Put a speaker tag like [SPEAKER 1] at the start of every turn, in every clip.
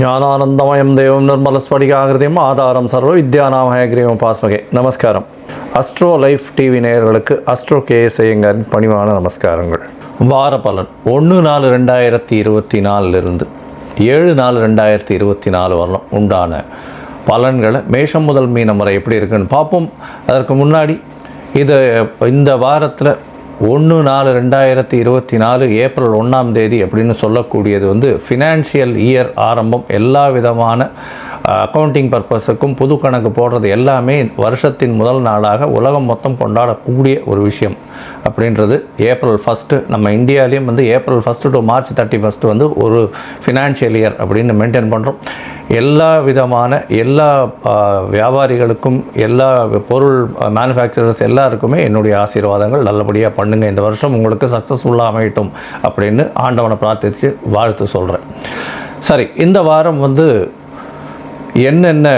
[SPEAKER 1] ஞானானந்தமயம் தெய்வம் நிர்மலஸ்படிகாகிருதியும் ஆதாரம் சர்வ வித்யாநாமயகிரியும் பாஸ்மகே. நமஸ்காரம். அஸ்ட்ரோ லைஃப் டிவி நேயர்களுக்கு அஸ்ட்ரோ கேஎஸ்ஐங்கரின் பணிவான நமஸ்காரங்கள். வார பலன். ஒன்று நாலு ரெண்டாயிரத்தி இருபத்தி நாலுலேருந்து ஏழு நாலு ரெண்டாயிரத்தி இருபத்தி நாலு வரலாம் உண்டான பலன்களை மேஷம் முதல் மீனம் வரை எப்படி இருக்குன்னு பார்ப்போம். அதற்கு முன்னாடி இது இந்த வாரத்தில் ஒன்று நாலு ரெண்டாயிரத்தி இருபத்தி நாலு ஏப்ரல் ஒன்றாம் தேதி அப்படின்னு சொல்லக்கூடியது வந்து ஃபினான்ஷியல் இயர் ஆரம்பம். எல்லா விதமான அக்கௌண்டிங் பர்பஸுக்கும் புது கணக்கு போடுறது எல்லாமே வருஷத்தின் முதல் நாளாக உலகம் மொத்தம் கொண்டாடக்கூடிய ஒரு விஷயம். அப்படின்றது ஏப்ரல் ஃபஸ்ட்டு நம்ம இந்தியாவிலையும் வந்து April first to March thirty first வந்து ஒரு ஃபினான்ஷியல் இயர் அப்படின்னு மெயின்டைன் பண்ணுறோம் எல்லா விதமான எல்லா வியாபாரிகளுக்கும் எல்லா பொருள் மேனுஃபேக்சரர்ஸ் எல்லாருக்குமே என்னுடைய ஆசீர்வாதங்கள் நல்லபடியாக பண்ணுங்கள் இந்த வருஷம் உங்களுக்கு சக்ஸஸ்ஃபுல்லாக அமையட்டும் அப்படின்னு ஆண்டவனை பிரார்த்தித்து வாழ்த்து சொல்கிறேன் சரி இந்த வாரம் வந்து என்னென்ன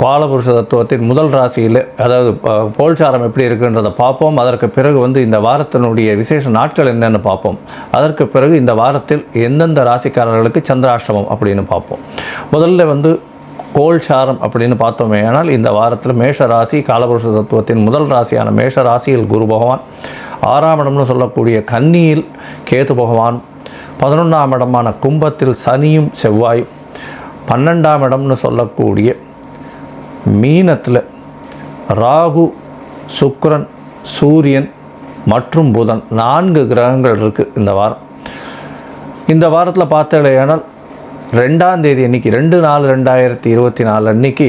[SPEAKER 1] பாலபுருஷ தத்துவத்தின் முதல் ராசியில் அதாவது போல்சாரம் கோல்சாரம் எப்படி இருக்குன்றதை பார்ப்போம். அதற்கு பிறகு வந்து இந்த வாரத்தினுடைய விசேஷ நாட்கள் என்னென்னு பார்ப்போம். அதற்கு பிறகு இந்த வாரத்தில் எந்தெந்த ராசிக்காரர்களுக்கு சந்திராஷ்டமம் அப்படின்னு பார்ப்போம். முதல்ல வந்து கோல்சாரம் அப்படின்னு பார்த்தோமே ஆனால் இந்த வாரத்தில் மேஷ ராசி காலபுருஷ தத்துவத்தின் முதல் ராசியான மேஷ ராசியில் குரு பகவான் ஆறாம் இடம்னு சொல்லக்கூடிய கன்னியில் கேது பகவான் பதினொன்றாம் இடமான கும்பத்தில் சனியும் செவ்வாயும் பன்னெண்டாம் இடம்னு சொல்லக்கூடிய மீனத்தில் ராகு சுக்ரன் சூரியன் மற்றும் புதன் நான்கு கிரகங்கள் இருக்குது இந்த வாரம். இந்த வாரத்தில் பார்த்தடையானால் ரெண்டாம் தேதி அன்னைக்கு ரெண்டு நாலு ரெண்டாயிரத்தி இருபத்தி நாலு அன்னைக்கு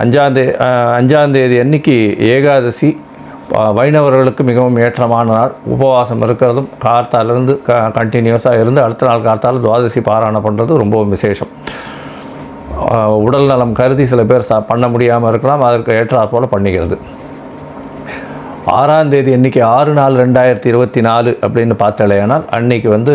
[SPEAKER 1] அஞ்சாந்தே அஞ்சாந்தேதி அன்னைக்கு ஏகாதசி வைணவர்களுக்கு மிகவும் ஏற்றமான நாள். உபவாசம் இருக்கிறதும் கார்த்தாலிருந்து க கண்டினியூஸாக இருந்து அடுத்த நாள் கார்த்தால் துவாதசி பாராயணம் பண்ணுறது ரொம்பவும் விசேஷம். உடல் நலம் கருதி சில பேர் சா பண்ண முடியாமல் இருக்கலாம் அதற்கு ஏற்றாற் போல் பண்ணிக்கிறது. ஆறாம் தேதி இன்றைக்கி ஆறு நாலு ரெண்டாயிரத்தி இருபத்தி நாலு அப்படின்னு பார்த்தலையானால் அன்னைக்கு வந்து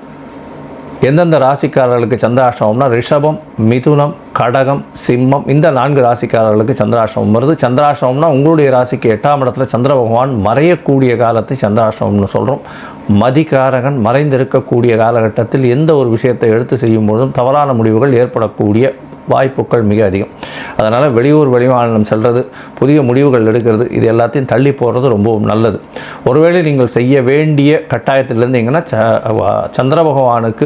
[SPEAKER 1] எந்தெந்த ராசிக்காரர்களுக்கு சந்திராஷ்டமம்னா ரிஷபம் மிதுனம் கடகம் சிம்மம் இந்த நான்கு ராசிக்காரர்களுக்கு சந்திராஷ்டமம் வருது. சந்திராஷ்டமம்னா உங்களுடைய ராசிக்கு எட்டாம் இடத்துல சந்திர பகவான் மறையக்கூடிய காலத்தை சந்திராஷ்டமம்னு சொல்கிறோம் மதிகாரகன் மறைந்திருக்கக்கூடிய காலகட்டத்தில் எந்த ஒரு விஷயத்தை எடுத்து செய்யும் பொழுதும் தவறான முடிவுகள் ஏற்படக்கூடிய வாய்ப்புகள் மிக அதிகம். அதனால் வெளியூர் வெளிமாநிலம் செல்வது புதிய முடிவுகள் எடுக்கிறது இது எல்லாத்தையும் தள்ளி போகிறது ரொம்பவும் நல்லது. ஒருவேளை நீங்கள் செய்ய வேண்டிய கட்டாயத்தில் இருந்தீங்கன்னா ச சந்திர பகவானுக்கு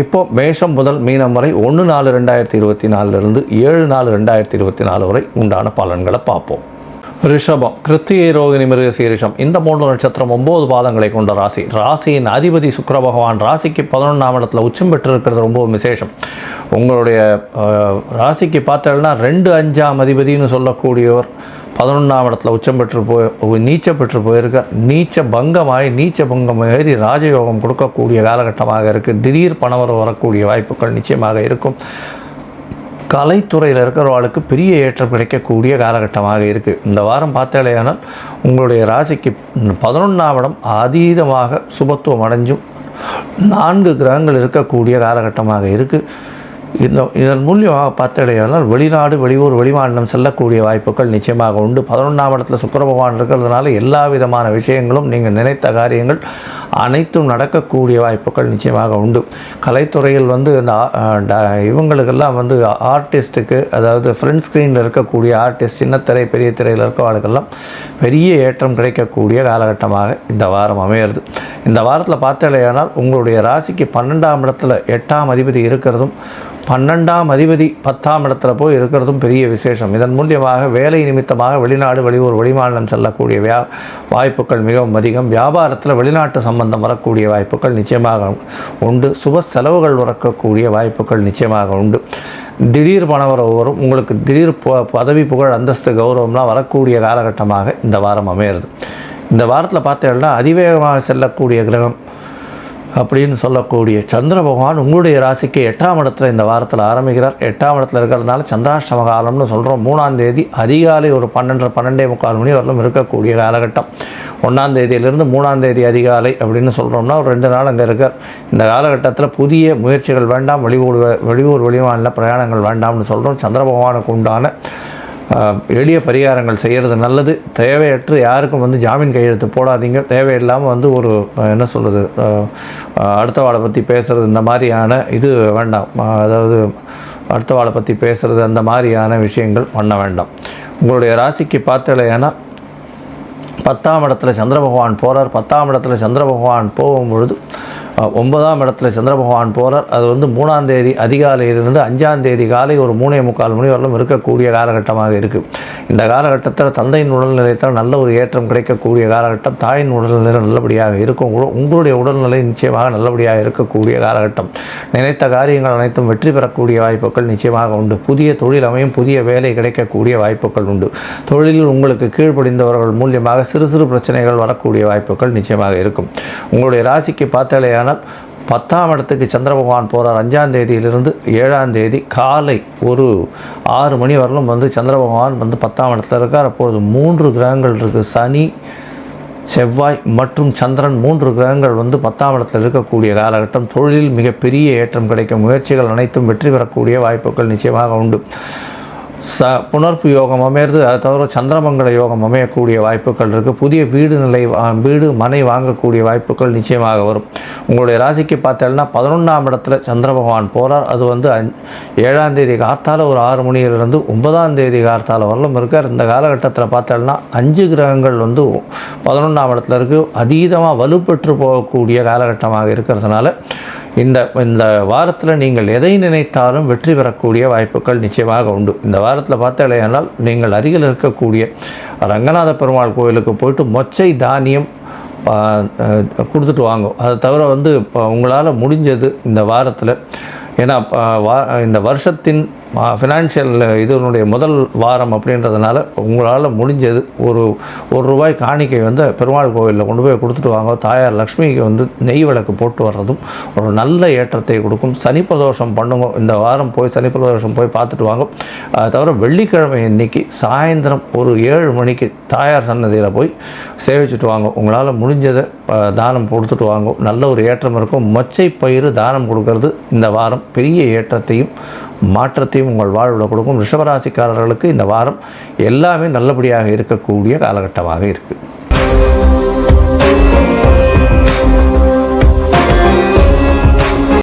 [SPEAKER 1] இப்போ மேஷம் முதல் மீனம் வரை ஒன்று நாலு ரெண்டாயிரத்தி இருபத்தி நாலுலேருந்து ஏழு நாலு ரெண்டாயிரத்தி இருபத்தி நாலு வரை உண்டான பலன்களை பார்ப்போம். ரிஷபம் கிருத்திகை ரோகிணி மிருகசீரிஷம் இந்த மூன்று நட்சத்திரம் ஒம்பது பாதங்களை கொண்ட ராசி. ராசியின் அதிபதி சுக்கர பகவான் ராசிக்கு பதினொன்றாம் இடத்துல உச்சம் பெற்றிருக்கிறது ரொம்பவும் விசேஷம். உங்களுடைய ராசிக்கு பார்த்தீங்கன்னா ரெண்டு அஞ்சாம் அதிபதினு சொல்லக்கூடியவர் பதினொன்றாம் இடத்துல உச்சம் பெற்று போய் நீச்ச பெற்று போயிருக்க. நீச்ச பங்கமாகி நீச்ச பங்கம் ஏறி ராஜயோகம் கொடுக்கக்கூடிய காலகட்டமாக இருக்குது திடீர் பணவரவு வரக்கூடிய வாய்ப்புகள் நிச்சயமாக இருக்கும். கலைத்துறையில் இருக்கிறவர்களுக்கு பெரிய ஏற்றம் கிடைக்கக்கூடிய காலகட்டமாக இருக்குது இந்த வாரம் பார்த்தாலேயானால் உங்களுடைய ராசிக்கு பதினொன்றாம் இடம் அதீதமாக சுபத்துவம் அடைஞ்சும் நான்கு கிரகங்கள் இருக்கக்கூடிய காலகட்டமாக இருக்குது இந்த இதன் மூலியமாக பார்த்தடையானால் வெளிநாடு வெளியூர் வெளிமாநிலம் செல்லக்கூடிய வாய்ப்புகள் நிச்சயமாக உண்டு. பதினொன்றாம் இடத்துல சுக்கிர பகவான் இருக்கிறதுனால எல்லா விதமான விஷயங்களும் நீங்கள் நினைத்த காரியங்கள் அனைத்தும் நடக்கக்கூடிய வாய்ப்புகள் நிச்சயமாக உண்டு. கலைத்துறையில் வந்து இந்த இவங்களுக்கெல்லாம் வந்து ஆர்டிஸ்ட்டுக்கு அதாவது ஃப்ரண்ட் ஸ்க்ரீனில் இருக்கக்கூடிய ஆர்டிஸ்ட் சின்ன திரை பெரிய திரையில் இருக்கவாளுக்கெல்லாம் பெரிய ஏற்றம் கிடைக்கக்கூடிய காலகட்டமாக இந்த வாரம் அமையிறது. இந்த வாரத்தில் பார்த்தாலேயானால் உங்களுடைய ராசிக்கு பன்னெண்டாம் இடத்துல எட்டாம் அதிபதி இருக்கிறதும் பன்னெண்டாம் அதிபதி பத்தாம் இடத்துல போய் இருக்கிறதும் பெரிய விசேஷம். இதன் மூலியமாக வேலை நிமித்தமாக வெளிநாடு வெளியூர் வெளிமாநிலம் செல்லக்கூடிய வியா வாய்ப்புகள் மிகவும் அதிகம். வியாபாரத்தில் வெளிநாட்டு சம்பந்தம் வரக்கூடிய வாய்ப்புகள் நிச்சயமாக உண்டு. சுப செலவுகள் வரக்கூடிய வாய்ப்புகள் நிச்சயமாக உண்டு. திடீர் பணவரவு வரும். உங்களுக்கு திடீர் ப- பதவி புகழ் அந்தஸ்து கௌரவம்லாம் வரக்கூடிய காலகட்டமாக இந்த வாரம் அமையிறது. இந்த வாரத்தில் பார்த்தீங்கன்னா அதிவேகமாக செல்லக்கூடிய கிரகம் அப்படின்னு சொல்லக்கூடிய சந்திர பகவான் உங்களுடைய ராசிக்கு எட்டாம் இடத்துல இந்த வாரத்தில் ஆரம்பிக்கிறார். எட்டாம் இடத்துல இருக்கிறதுனால சந்திராஷ்டம காலம்னு சொல்கிறோம் மூணாம் தேதி அதிகாலை ஒரு பன்னெண்டு பன்னெண்டே முக்கால் மணி வரலும் இருக்கக்கூடிய காலகட்டம். ஒன்றாம் தேதியிலிருந்து மூணாம் தேதி அதிகாலை அப்படின்னு சொல்கிறோம்னா ஒரு ரெண்டு நாள் அங்கே இருக்கார். இந்த காலகட்டத்தில் புதிய முயற்சிகள் வேண்டாம். வெளியூர் வெளியூர் வெளிமாநில பிரயாணங்கள் வேண்டாம்னு சொல்கிறோம் சந்திர பகவானுக்கு உண்டான எளிய பரிகாரங்கள் செய்கிறது நல்லது. தேவையற்று யாருக்கும் வந்து ஜாமீன் கையெழுத்து போடாதீங்க. தேவையில்லாமல் வந்து ஒரு என்ன சொல்கிறது அடுத்த வாழை பற்றி பேசுகிறது இந்த மாதிரியான இது வேண்டாம். அதாவது அடுத்த வாழை பற்றி பேசுகிறது அந்த மாதிரியான விஷயங்கள் பண்ண வேண்டாம். உங்களுடைய ராசிக்கு பார்த்தலையானா பத்தாம் இடத்துல சந்திர பகவான் போகிறார் பத்தாம் இடத்துல சந்திர பகவான் போகும்பொழுது பொழுது ஒன்பதாம் இடத்துல சந்திர பகவான் போகிறார் அது வந்து மூணாம் தேதி அதிகாலையிலிருந்து அஞ்சாம் தேதி காலை ஒரு மூணே முக்கால் மணி வரலும் இருக்கக்கூடிய காலகட்டமாக இருக்குது இந்த காலகட்டத்தில் தந்தையின் உடல்நிலையத்தில் நல்ல ஒரு ஏற்றம் கிடைக்கக்கூடிய காலகட்டம் தாயின் உடல்நிலை நல்லபடியாக இருக்கும் உங்களுடைய உடல்நிலை நிச்சயமாக நல்லபடியாக இருக்கக்கூடிய காலகட்டம். நினைத்த காரியங்கள் அனைத்தும் வெற்றி பெறக்கூடிய வாய்ப்புகள் நிச்சயமாக உண்டு. புதிய தொழில் அமையும் புதிய வேலை கிடைக்கக்கூடிய வாய்ப்புகள் உண்டு. தொழிலில் உங்களுக்கு கீழ்ப்படிந்தவர்கள் மூலியமாக சிறு சிறு பிரச்சனைகள் வரக்கூடிய வாய்ப்புகள் நிச்சயமாக இருக்கும். உங்களுடைய ராசிக்கு ஆனால் பத்தாம் இடத்துக்கு சந்திர பகவான் போகிறார் அஞ்சாம் தேதியிலிருந்து ஏழாம் தேதி காலை ஒரு ஆறு மணி வரலும் வந்து சந்திர பகவான் வந்து பத்தாம் இடத்துல இருக்கார். அப்பொழுது மூன்று கிரகங்கள் இருக்குது சனி செவ்வாய் மற்றும் சந்திரன் மூன்று கிரகங்கள் வந்து பத்தாம் இடத்தில் இருக்கக்கூடிய காலகட்டம். தொழிலில் மிகப்பெரிய ஏற்றம் கிடைக்கும். முயற்சிகள் அனைத்தும் வெற்றி பெறக்கூடிய வாய்ப்புகள் நிச்சயமாக உண்டு. ச புனர்ப்பு யோகம் அமையிறது அதை தவிர சந்திரமங்கல யோகம் அமையக்கூடிய வாய்ப்புகள் இருக்குது புதிய வீடு நிலை வா- வீடு மனை வாங்கக்கூடிய வாய்ப்புகள் நிச்சயமாக வரும். உங்களுடைய ராசிக்கு பார்த்தேன்னா பதினொன்றாம் இடத்துல சந்திர பகவான் போகிறார் அது வந்து அஞ் ஏழாம் தேதி காத்தால் ஒரு ஆறு மணியிலிருந்து ஒன்பதாம் தேதி காத்தால் வரலும் இருக்கார். இந்த காலகட்டத்தில் பார்த்தேன்னா அஞ்சு கிரகங்கள் வந்து பதினொன்றாம் இடத்துல இருக்குது அதீதமாக வலுப்பெற்று போகக்கூடிய காலகட்டமாக இருக்கிறதுனால இந்த இந்த வாரத்தில் நீங்கள் எதை நினைத்தாலும் வெற்றி பெறக்கூடிய வாய்ப்புகள் நிச்சயமாக உண்டு. இந்த வாரத்தில் பார்த்தாலேயானால் நீங்கள் அருகில் இருக்கக்கூடிய ரங்கநாத பெருமாள் கோயிலுக்கு போயிட்டு மொச்சை தானியம் கொடுத்துட்டு வாங்கும் அதை தவிர வந்து இப்போ உங்களால் முடிஞ்சது இந்த வாரத்தில். ஏன்னா வா இந்த வருஷத்தின் ஃபினான்ஷியல் இதனுடைய முதல் வாரம் அப்படின்றதுனால உங்களால் முடிஞ்சது. ஒரு ஒரு ரூபாய் காணிக்கை வந்து பெருமாள் கோவிலில் கொண்டு போய் கொடுத்துட்டு வாங்க. தாயார் லக்ஷ்மிக்கு வந்து நெய் விளக்கு போட்டு வர்றதும் ஒரு நல்ல ஏற்றத்தை கொடுக்கும். சனி பிரதோஷம் பண்ணுங்க. இந்த வாரம் போய் சனி பிரதோஷம் போய் பார்த்துட்டு வாங்க. தவிர வெள்ளிக்கிழமை இன்னைக்கு சாயந்தரம் ஒரு ஏழு மணிக்கு தாயார் சன்னதியில் போய் சேவிச்சுட்டு வாங்க. உங்களால் முடிஞ்சதை தானம் கொடுத்துட்டு வாங்க. நல்ல ஒரு ஏற்றம் இருக்கும். மொச்சை பயிறு தானம் கொடுக்கறது இந்த வாரம் பெரிய ஏற்றத்தையும் மாற்றத்தையும் உங்கள் வாழ்வில் கொடுக்கும். ரிஷபராசிக்காரர்களுக்கு இந்த வாரம் எல்லாமே நல்லபடியாக இருக்கக்கூடிய காலகட்டமாக இருக்குது